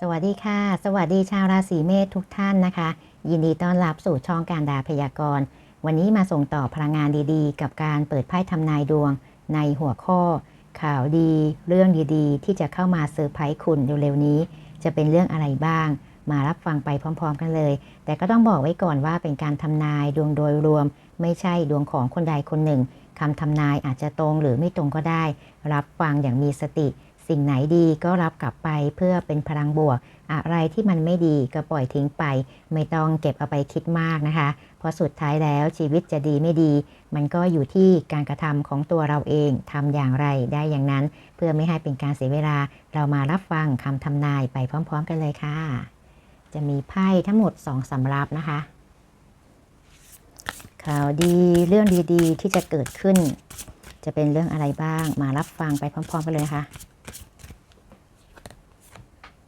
สวัสดีค่ะ สวัสดีชาวราศีเมษทุกท่านนะคะ ยินดีต้อนรับสู่ช่องการดาพยากรณ์ วันนี้มาส่งต่อพลังงานดีๆ กับการเปิดไพ่ทำนายดวง ในหัวข้อ ข่าวดี เรื่องดีๆ ที่จะเข้ามาเซอร์ไพรส์คุณเร็วๆนี้ จะเป็นเรื่องอะไรบ้าง มารับฟังไปพร้อม ๆ กันเลย แต่ก็ต้องบอกไว้ก่อนว่าเป็นการทำนายดวงโดยรวม ไม่ใช่ดวงของคนใดคนหนึ่งคำทำนายอาจจะตรงหรือไม่ตรงก็ได้ รับฟังอย่างมีสติ สิ่งไหนดีก็รับกลับไปเพื่อเป็นพลังบวก อะไรที่มันไม่ดีก็ปล่อยทิ้งไป ไม่ต้องเก็บเอาไปคิดมากนะคะ เพราะสุดท้ายแล้วชีวิตจะดีไม่ดี มันก็อยู่ที่การกระทำของตัวเราเองทำอย่างไรได้อย่างนั้น เพื่อไม่ให้เป็นการเสียเวลาเรามารับฟังคำทำนายไปพร้อม ๆ กันเลยค่ะ จะมีไพ่ทั้งหมด2สำรับนะคะข่าวดีเรื่องดีๆ ที่จะเกิดขึ้น จะเป็นเรื่องอะไรบ้างมารับฟังไปพร้อม ๆ กันเลยนะคะ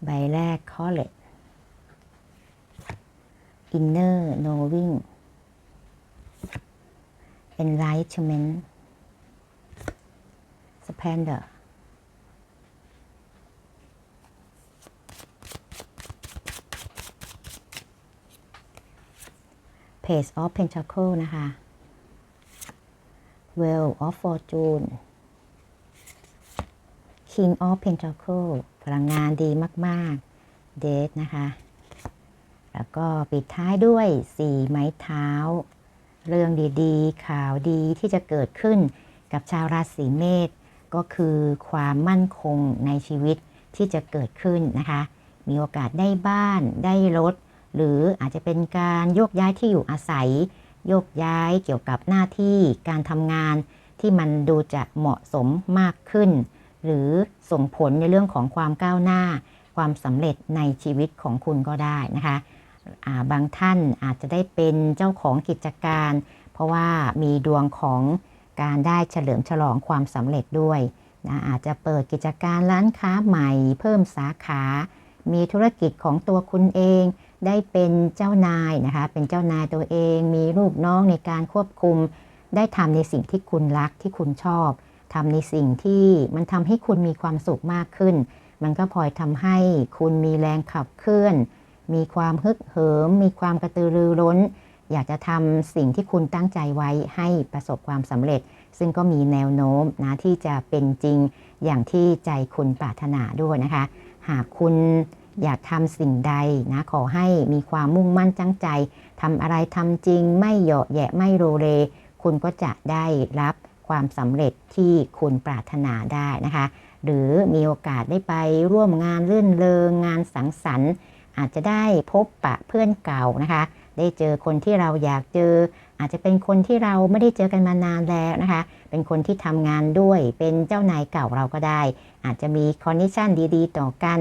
ใบแรก College Inner Knowing Enlightenment Splendor Page of Pentacle นะคะ Well of Fortune King of Pentacle ลังงานดีมาก ๆ เดทนะคะ แล้วก็ปิดท้ายด้วย4ไม้เท้า เรื่องดีๆ ข่าวดีที่จะเกิดขึ้นกับชาวราศีเมษก็คือความมั่นคงในชีวิตที่จะเกิดขึ้นนะคะ มีโอกาสได้บ้านได้รถ หรืออาจจะเป็นการโยกย้ายที่อยู่อาศัย โยกย้ายเกี่ยวกับหน้าที่การทำงานที่มันดูจะเหมาะสมมากขึ้น หรือส่งผลในเรื่องของความก้าวหน้า ความสำเร็จในชีวิตของคุณก็ได้นะคะาบางท่านอาจจะได้เป็นเจ้าของกิจการ เพราะว่ามีดวงของการได้เฉลิมฉลองความสำเร็จด้วยนะอาจจะเปิดกิจการร้านค้าใหม่ เพิ่มสาขา มีธุรกิจของตัวคุณเอง ได้เป็นเจ้านายนะคะ เป็นเจ้านายตัวเอง มีลูกน้องในการควบคุม ได้ทำในสิ่งที่คุณรักที่คุณชอบ ทำในสิ่งที่มันทำให้คุณมีความสุขมากขึ้น มันก็พลอยทำให้คุณมีแรงขับเคลื่อน มีความฮึกเหิม มีความกระตือรือร้น อยากจะทำสิ่งที่คุณตั้งใจไว้ให้ประสบความสำเร็จ ซึ่งก็มีแนวโน้มนะที่จะเป็นจริงอย่างที่ใจคุณปรารถนาด้วยนะคะ หากคุณอยากทำสิ่งใดนะขอให้มีความมุ่งมั่นจังใจทำอะไรทำจริงไม่เหยาะแยะไม่โรเล คุณก็จะได้รับ ความสำเร็จที่คุณปรารถนาได้นะคะ หรือมีโอกาสได้ไปร่วมงานรื่นเริงงานสังสรรค์ อาจจะได้พบปะเพื่อนเก่านะคะ ได้เจอคนที่เราอยากเจอ อาจจะเป็นคนที่เราไม่ได้เจอกันมานานแล้วนะคะ เป็นคนที่ทำงานด้วยเป็นเจ้านายเก่าเราก็ได้ อาจจะมีคอนเนคชันดีๆ ต่อกัน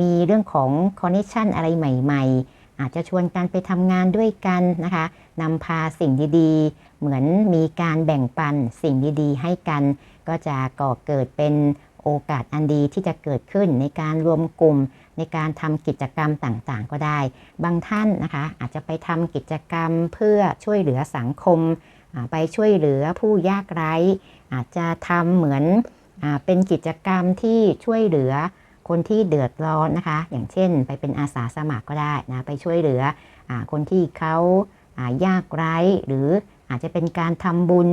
มีเรื่องของคอนเนคชันอะไรใหม่ ๆ อาจจะชวนกันไปทำงานด้วยกันนะคะนำพาสิ่งดีๆ เหมือนมีการแบ่งปันสิ่งดีๆ ให้กัน ก็จะก่อเกิดเป็นโอกาสอันดีที่จะเกิดขึ้นในการรวมกลุ่มในการทำกิจกรรมต่างๆ ก็ได้ บางท่านนะคะอาจจะไปทำกิจกรรมเพื่อช่วยเหลือสังคม ไปช่วยเหลือผู้ยากไร้ อาจจะทำเหมือนอเป็นกิจกรรมที่ช่วยเหลือ คนที่เดือดร้อนนะคะ อย่างเช่น ไปเป็นอาสาสมัครก็ได้นะไปช่วยเหลืออคนที่เขายากไร้หรืออาจจะเป็นการทำบุญ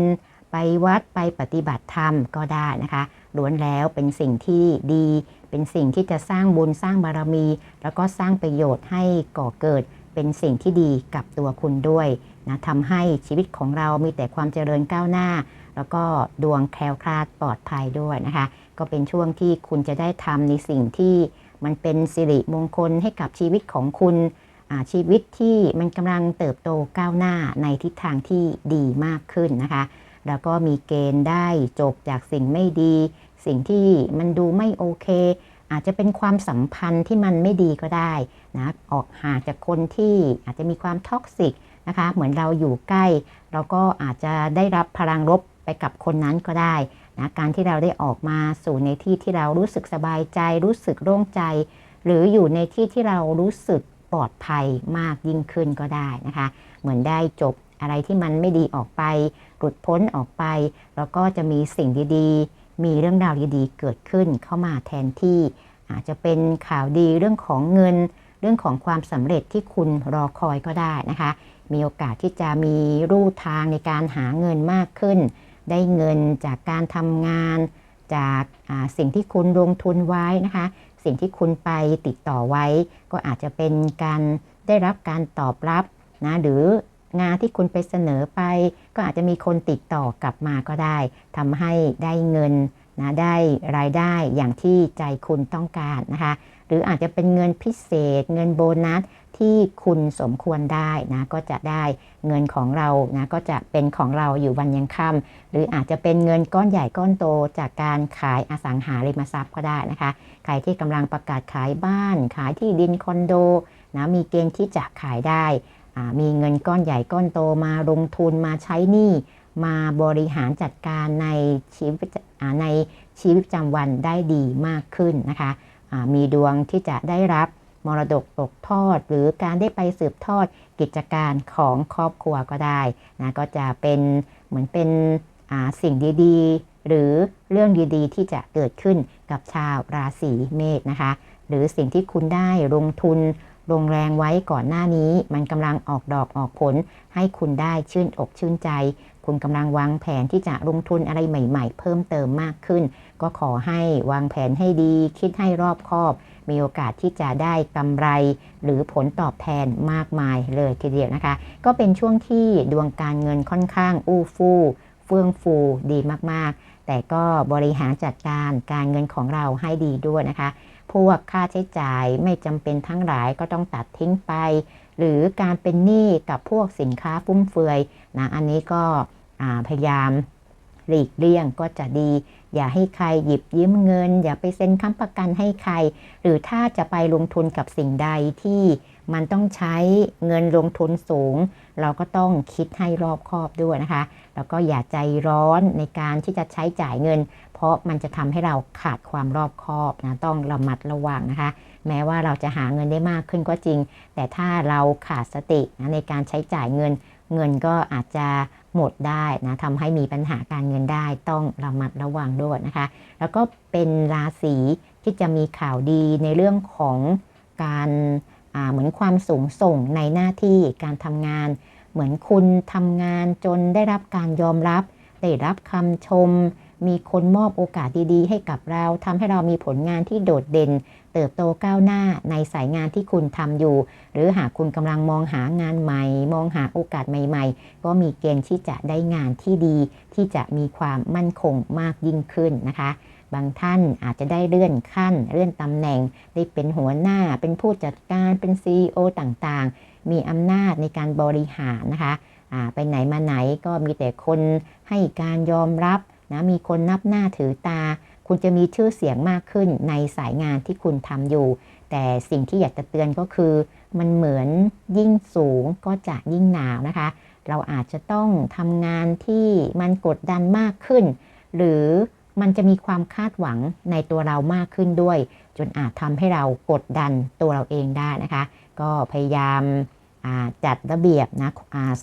ไปวัดไปปฏิบัติธรรมก็ได้นะคะล้วนแล้วเป็นสิ่งที่ดี เป็นสิ่งที่จะสร้างบุญสร้างบารมี แล้วก็สร้างประโยชน์ให้ก่อเกิด เป็นสิ่งที่ดีกับตัวคุณด้วยนะทำให้ชีวิตของเรามีแต่ความเจริญก้าวหน้า แล้วก็ดวงแคล้วคลาดปลอดภัยด้วยนะคะ ก็เป็นช่วงที่คุณจะได้ทำในสิ่งที่มันเป็นสิริมงคลให้กับชีวิตของคุณชีวิตที่มันกำลังเติบโตก้าวหน้าในทิศทางที่ดีมากขึ้นนะคะ แล้วก็มีเกณฑ์ได้จบจากสิ่งไม่ดี สิ่งที่มันดูไม่โอเค อาจจะเป็นความสัมพันธ์ที่มันไม่ดีก็ได้นะออกห่างจากคนที่อาจจะมีความท็อกซิกนะคะ เหมือนเราอยู่ใกล้ เราก็อาจจะได้รับพลังลบไปกับคนนั้นก็ได้ นะการที่เราได้ออกมาสู่ในที่ที่เรารู้สึกสบายใจ รู้สึกโล่งใจ หรืออยู่ในที่ที่เรารู้สึกปลอดภัยมากยิ่งขึ้นก็ได้นะคะ เหมือนได้จบอะไรที่มันไม่ดีออกไปหลุดพ้นออกไป แล้วก็จะมีสิ่งดีๆ มีเรื่องราวดีๆ เกิดขึ้นเข้ามาแทนที่ อาจจะเป็นข่าวดีเรื่องของเงิน เรื่องของความสำเร็จที่คุณรอคอยก็ได้นะคะ มีโอกาสที่จะมีรูทางในการหาเงินมากขึ้น ได้เงินจากการทำงาน จากสิ่งที่คุณลงทุนไว้นะคะ สิ่งที่คุณไปติดต่อไว้ ก็อาจจะเป็นการได้รับการตอบรับนะหรืองานที่คุณไปเสนอไป ก็อาจจะมีคนติดต่อกลับมาก็ได้ทำให้ได้เงินนะได้รายได้อย่างที่ใจคุณต้องการนะคะ หรืออาจจะเป็นเงินพิเศษ เงินโบนัส ที่คุณสมควรได้นะก็จะได้เงินของเรานะก็จะเป็นของเราอยู่วันยังค่ำหรืออาจจะเป็นเงินก้อนใหญ่ก้อนโตจากการขายอสังหาริมทรัพย์ก็ได้นะคะ ใครที่กำลังประกาศขายบ้าน ขายที่ดินคอนโดนะมีเกณฑ์ที่จะขายได้ มีเงินก้อนใหญ่ก้อนโตมาลงทุนมาใช้หนี้มาบริหารจัดการในชีวิตในชีวิตประจำวันได้ดีมากขึ้นนะคะมีดวงที่จะได้รับ มรดกตกทอด หรือการได้ไปสืบทอดกิจการของครอบครัวก็ได้นะก็จะเป็นเหมือนเป็นสิ่งดีๆ หรือเรื่องดีๆ ที่จะเกิดขึ้นกับชาวราศีเมษนะคะ หรือสิ่งที่คุณได้ลงทุนลงแรงไว้ก่อนหน้านี้ มันกำลังออกดอกออกผล ให้คุณได้ชื่นอกชื่นใจ คุณกำลังวางแผนที่จะลงทุนอะไรใหม่ ๆ เพิ่มเติมมากขึ้น ก็ขอให้วางแผนให้ดี คิดให้รอบคอบ มีโอกาสที่จะได้กำไร หรือผลตอบแทนมากมายเลยทีเดียวนะคะ ก็เป็นช่วงที่ดวงการเงินค่อนข้างอู้ฟู่เฟื่องฟูดีมากๆ แต่ก็บริหารจัดการการเงินของเราให้ดีด้วยนะคะ พวกค่าใช้จ่ายไม่จำเป็นทั้งหลายก็ต้องตัดทิ้งไป หรือการเป็นหนี้กับพวกสินค้าฟุ่มเฟือยนะอันนี้ก็พยายาม หลีกเลี่ยงก็จะดี อย่าให้ใครหยิบยืมเงิน อย่าไปเซ็นค้ำประกันให้ใคร หรือถ้าจะไปลงทุนกับสิ่งใดที่มันต้องใช้เงินลงทุนสูง เราก็ต้องคิดให้รอบคอบด้วยนะคะ แล้วก็อย่าใจร้อนในการที่จะใช้จ่ายเงิน เพราะมันจะทำให้เราขาดความรอบคอบนะต้องระมัดระวังนะคะ แม้ว่าเราจะหาเงินได้มากขึ้นก็จริง แต่ถ้าเราขาดสตินะในการใช้จ่ายเงิน เงินก็อาจจะ หมดได้นะทำให้มีปัญหาการเงินได้ต้องระมัดระวังด้วยนะคะ แล้วก็เป็นราศีที่จะมีข่าวดีในเรื่องของการเหมือนความสูงส่งในหน้าที่การทำงาน เหมือนคุณทำงานจนได้รับการยอมรับ ได้รับคำชม มีคนมอบโอกาสดีๆ ให้กับเราทำให้เรามีผลงานที่โดดเด่น เติบโตก้าวหน้าในสายงานที่คุณทำอยู่ หรือหากคุณกำลังมองหางานใหม่ มองหาโอกาสใหม่ๆ ก็มีเกณฑ์ที่จะได้งานที่ดี ที่จะมีความมั่นคงมากยิ่งขึ้นนะคะ บางท่านอาจจะได้เลื่อนขั้น เลื่อนตำแหน่ง ได้เป็นหัวหน้า เป็นผู้จัดการ เป็น CEO ต่างๆ มีอำนาจในการบริหารนะคะไปไหนมาไหนก็มีแต่คนให้การยอมรับนะมีคนนับหน้าถือตา คุณจะมีชื่อเสียงมากขึ้นในสายงานที่คุณทำอยู่ แต่สิ่งที่อยากจะเตือนก็คือ มันเหมือนยิ่งสูงก็จะยิ่งหนาวนะคะ เราอาจจะต้องทำงานที่มันกดดันมากขึ้น หรือมันจะมีความคาดหวังในตัวเรามากขึ้นด้วย จนอาจทำให้เรากดดันตัวเราเองได้นะคะ ก็พยายามจัดระเบียบนะ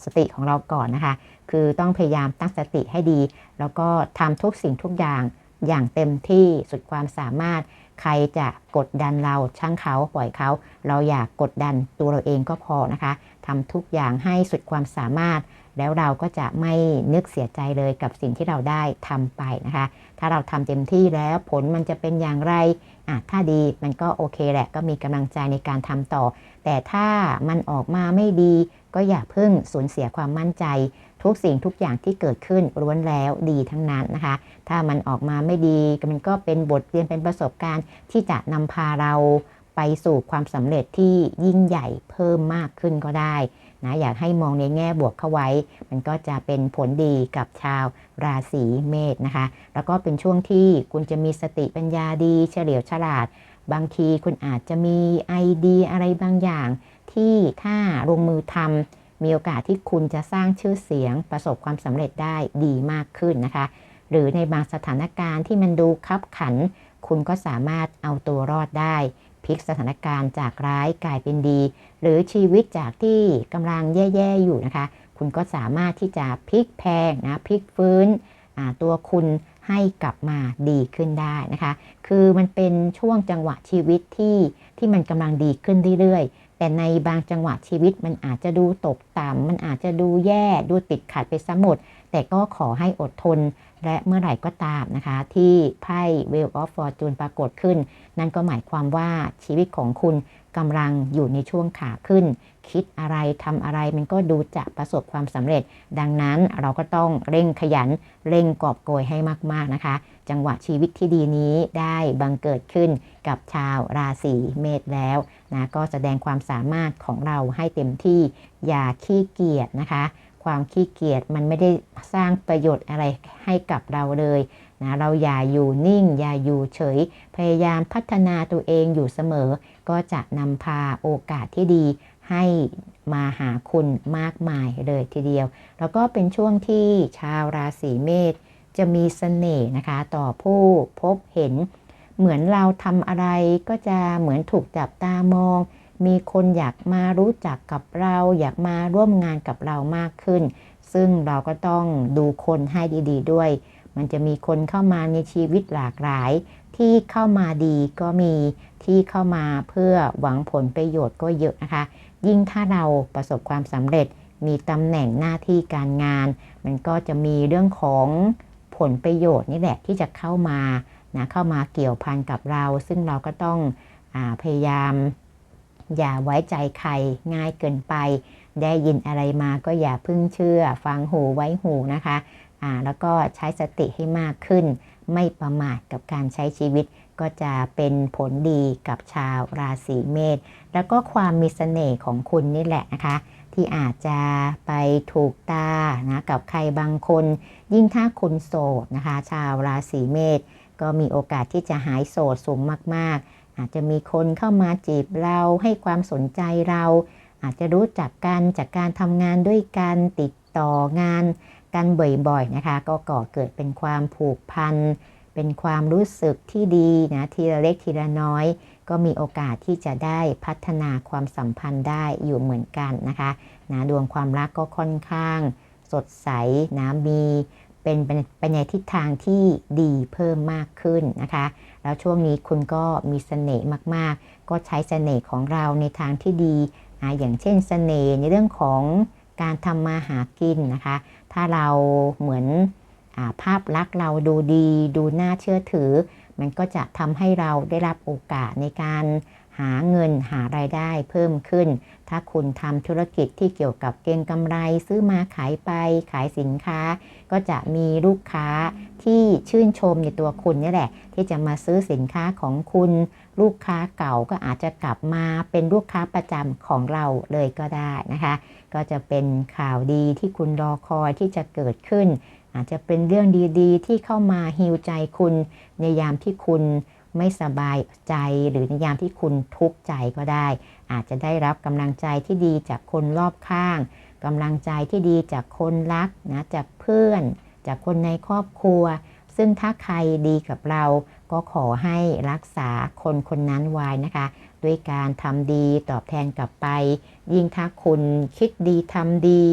สติของเราก่อนนะคะ คือต้องพยายามตั้งสติให้ดี แล้วก็ทำทุกสิ่งทุกอย่าง อย่างเต็มที่สุดความสามารถ ใครจะกดดันเราช่างเขาปล่อยเขา เราอยากกดดันตัวเราเองก็พอนะคะทำทุกอย่างให้สุดความสามารถ แล้วเราก็จะไม่นึกเสียใจเลยกับสิ่งที่เราได้ทำไปนะคะ ถ้าเราทำเต็มที่แล้วผลมันจะเป็นอย่างไรอะถ้าดีมันก็โอเคแหละ ก็มีกำลังใจในการทำต่อ แต่ถ้ามันออกมาไม่ดี ก็อย่าเพิ่งสูญเสียความมั่นใจ ทุกสิ่งทุกอย่างที่เกิดขึ้นล้วนแล้วดีทั้งนั้นนะคะ ถ้ามันออกมาไม่ดีมันก็เป็นบทเรียนเป็นประสบการณ์ ที่จะนำพาเราไปสู่ความสำเร็จที่ยิ่งใหญ่เพิ่มมากขึ้นก็ได้นะอยากให้มองในแง่บวกเข้าไว้ มันก็จะเป็นผลดีกับชาวราศีเมษนะคะ แล้วก็เป็นช่วงที่คุณจะมีสติปัญญาดีเฉลียวฉลาด บางทีคุณอาจจะมีไอเดียอะไรบางอย่าง ที่ถ้าลงมือทำ มีโอกาสที่คุณจะสร้างชื่อเสียงประสบความสำเร็จได้ดีมากขึ้นนะคะ หรือในบางสถานการณ์ที่มันดูคับขัน คุณก็สามารถเอาตัวรอดได้พลิกสถานการณ์จากร้ายกลายเป็นดี หรือชีวิตจากที่กำลังแย่ๆอยู่นะคะ คุณก็สามารถที่จะพลิกแพงนะพลิกฟื้นตัวคุณให้กลับมาดีขึ้นได้นะคะ คือมันเป็นช่วงจังหวะชีวิตที่ที่มันกำลังดีขึ้นเรื่อยๆ แต่ในบางจังหวะชีวิตมันอาจจะดูตกต่ำมันอาจจะดูแย่ดูติดขัดไปซะหมดแต่ก็ขอให้อดทน และเมื่อไหร่ก็ตามนะคะ ที่ไพ่ Wheel of Fortune ปรากฏขึ้น นั่นก็หมายความว่าชีวิตของคุณกำลังอยู่ในช่วงขาขึ้น คิดอะไรทำอะไรมันก็ดูจะประสบความสำเร็จ ดังนั้นเราก็ต้องเร่งขยัน เร่งกอบโกยให้มาก ๆ นะคะ จังหวะชีวิตที่ดีนี้ได้บังเกิดขึ้นกับชาวราศีเมษแล้ว นะก็แสดงความสามารถของเราให้เต็มที่อย่าขี้เกียจนะคะ ความขี้เกียจมันไม่ได้สร้างประโยชน์อะไรให้กับเราเลยนะเราอย่าอยู่นิ่ง อย่าอยู่เฉย พยายามพัฒนาตัวเองอยู่เสมอ ก็จะนำพาโอกาสที่ดีให้มาหาคุณมากมายเลยทีเดียว แล้วก็เป็นช่วงที่ชาวราศีเมษจะมีเสน่ห์นะคะ ต่อผู้พบเห็น เหมือนเราทำอะไรก็จะเหมือนถูกจับตามอง มีคนอยากมารู้จักกับเรา อยากมาร่วมงานกับเรามากขึ้น ซึ่งเราก็ต้องดูคนให้ดี ๆ ด้วย มันจะมีคนเข้ามาในชีวิตหลากหลาย ที่เข้ามาดีก็มีที่เข้ามาเพื่อหวังผลประโยชน์ก็เยอะนะคะ ยิ่งถ้าเราประสบความสำเร็จ มีตำแหน่งหน้าที่การงาน มันก็จะมีเรื่องของผลประโยชน์นี่แหละที่จะเข้ามา นะเข้ามาเกี่ยวพันกับเรา ซึ่งเราก็ต้องอพยายาม อย่าไว้ใจใครง่ายเกินไป ได้ยินอะไรมาก็อย่าเพิ่งเชื่อ ฟังหูไว้หูนะคะแล้วก็ใช้สติให้มากขึ้น ไม่ประมาทกับการใช้ชีวิตก็จะเป็นผลดีกับชาวราศีเมษ แล้วก็ความมีเสน่ห์ของคุณนี่แหละนะคะ ที่อาจจะไปถูกตานะกับใครบางคน ยิ่งถ้าคุณโสดนะคะ ชาวราศีเมษ ก็มีโอกาสที่จะหายโสดสูงมากๆ อาจจะมีคนเข้ามาจีบเราให้ความสนใจเรา อาจจะรู้จักกันจากการทำงานด้วยกันติดต่องานกันบ่อยๆนะคะ ก็ก่อเกิดเป็นความผูกพัน เป็นความรู้สึกที่ดีนะทีละเล็กทีละน้อย ก็มีโอกาสที่จะได้พัฒนาความสัมพันธ์ได้อยู่เหมือนกันนะคะนะดวงความรักก็ค่อนข้างสดใสนะมี เป็นไปในทิศทางที่ดีเพิ่มมากขึ้นนะคะ แล้วช่วงนี้คุณก็มีเสน่ห์มากๆ ก็ใช้เสน่ห์ของเราในทางที่ดีนะอย่างเช่นเสน่ห์ในเรื่องของการทำมาหากินนะคะ ถ้าเราเหมือนอาภาพลักษณ์เราดูดี ดูน่าเชื่อถือ มันก็จะทำให้เราได้รับโอกาสในการ หาเงินหารายได้เพิ่มขึ้น ถ้าคุณทำธุรกิจที่เกี่ยวกับเก็งกำไร ซื้อมาขายไปขายสินค้า ก็จะมีลูกค้าที่ชื่นชมในตัวคุณนี่แหละ ที่จะมาซื้อสินค้าของคุณ ลูกค้าเก่าก็อาจจะกลับมาเป็นลูกค้าประจำของเราเลยก็ได้นะคะ ก็จะเป็นข่าวดีที่คุณรอคอยที่จะเกิดขึ้น อาจจะเป็นเรื่องดีๆ ที่เข้ามาฮิวใจคุณในยามที่คุณ ไม่สบายใจหรือในยามที่คุณทุกข์ใจก็ได้ อาจจะได้รับกำลังใจที่ดีจากคนรอบข้างกำลังใจที่ดีจากคนรักนะจากเพื่อน จากคนในครอบครัว ซึ่งถ้าใครดีกับเราก็ขอให้รักษาคนคนนั้นไว้นะคะ ด้วยการทำดีตอบแทนกลับไป ยิ่งถ้าคุณคิดดีทำดี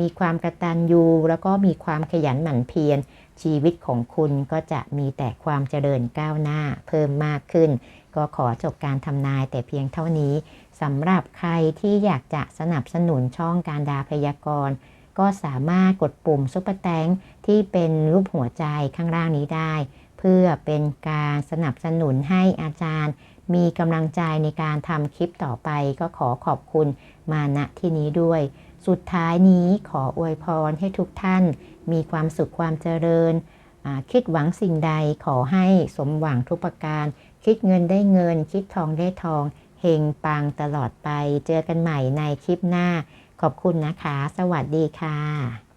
มีความกระตันยูแล้วก็มีความขยันหมั่นเพียร ชีวิตของคุณก็จะมีแต่ความเจริญก้าวหน้าเพิ่มมากขึ้น ก็ขอจบการทำนายแต่เพียงเท่านี้สำหรับใครที่อยากจะสนับสนุนช่องการดาพยากรณ์ก็สามารถกดปุ่มซุปเปอร์แตงที่เป็นรูปหัวใจข้างล่างนี้ได้ เพื่อเป็นการสนับสนุนให้อาจารย์ มีกำลังใจในการทำคลิปต่อไปก็ขอขอบคุณมาณที่นี้ด้วย สุดท้ายนี้ขออวยพรให้ทุกท่าน มีความสุขความเจริญ คิดหวังสิ่งใดขอให้สมหวังทุกประการ คิดเงินได้เงิน คิดทองได้ทองเฮงปังตลอดไป เจอกันใหม่ในคลิปหน้า ขอบคุณนะคะ สวัสดีค่ะ